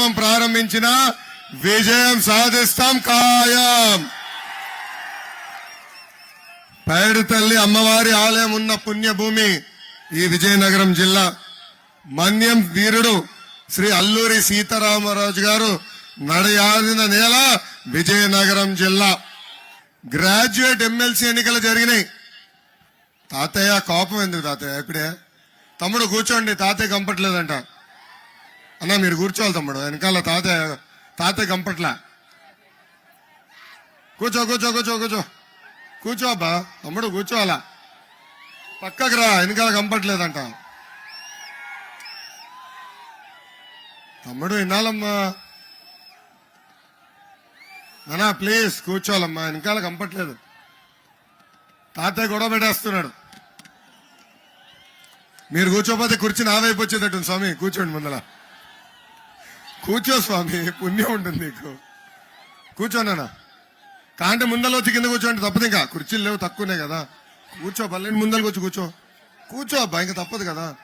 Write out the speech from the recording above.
కార్యక్రమం ప్రారంభించిన విజయం సాధిస్తాం ఖాయం. పైడి తల్లి అమ్మవారి ఆలయం ఉన్న పుణ్యభూమి ఈ విజయనగరం జిల్లా. మన్యం వీరుడు శ్రీ అల్లూరి సీతారామరాజు గారు నడయాడిన నేల విజయనగరం జిల్లా. గ్రాడ్యుయేట్ ఎమ్మెల్సీ ఎన్నికలు జరిగినాయి. తాతయ్య కోపం ఎందుకు తాతయ్య? ఇప్పుడే తమ్ముడు కూర్చోండి తాతయ్య కంపట్లేదంట అన్న మీరు కూర్చోవాలి తమ్ముడు. వెనకాల తాతయ్య తాతయ్య కంపట్లా. కూర్చో కూర్చో కూర్చో కూర్చో. కూర్చో అబ్బా. తమ్ముడు కూర్చోవాలా? పక్కకు రా వెనకాల కంపట్లేదంట. తమ్ముడు వినాలమ్మా. అన్నా ప్లీజ్ కూర్చోవాలమ్మా. వెనకాల కంపట్లేదు. తాతయ్య గొడవ పెట్టేస్తున్నాడు. మీరు కూర్చోపోతే కుర్చీ నా వైపు వచ్చేటట్టు స్వామి. కూర్చోండి ముందల. కూర్చో స్వామి పుణ్యం ఉంటుంది నీకు. కూర్చోనా కాంటే ముందలోచి వచ్చి కింద కూర్చోండి తప్పదు ఇంకా. కుర్చీలు లేవు తక్కువనే కదా. కూర్చో పల్లెని ముందరకు వచ్చి కూర్చో. కూర్చో అబ్బా ఇంకా తప్పదు కదా.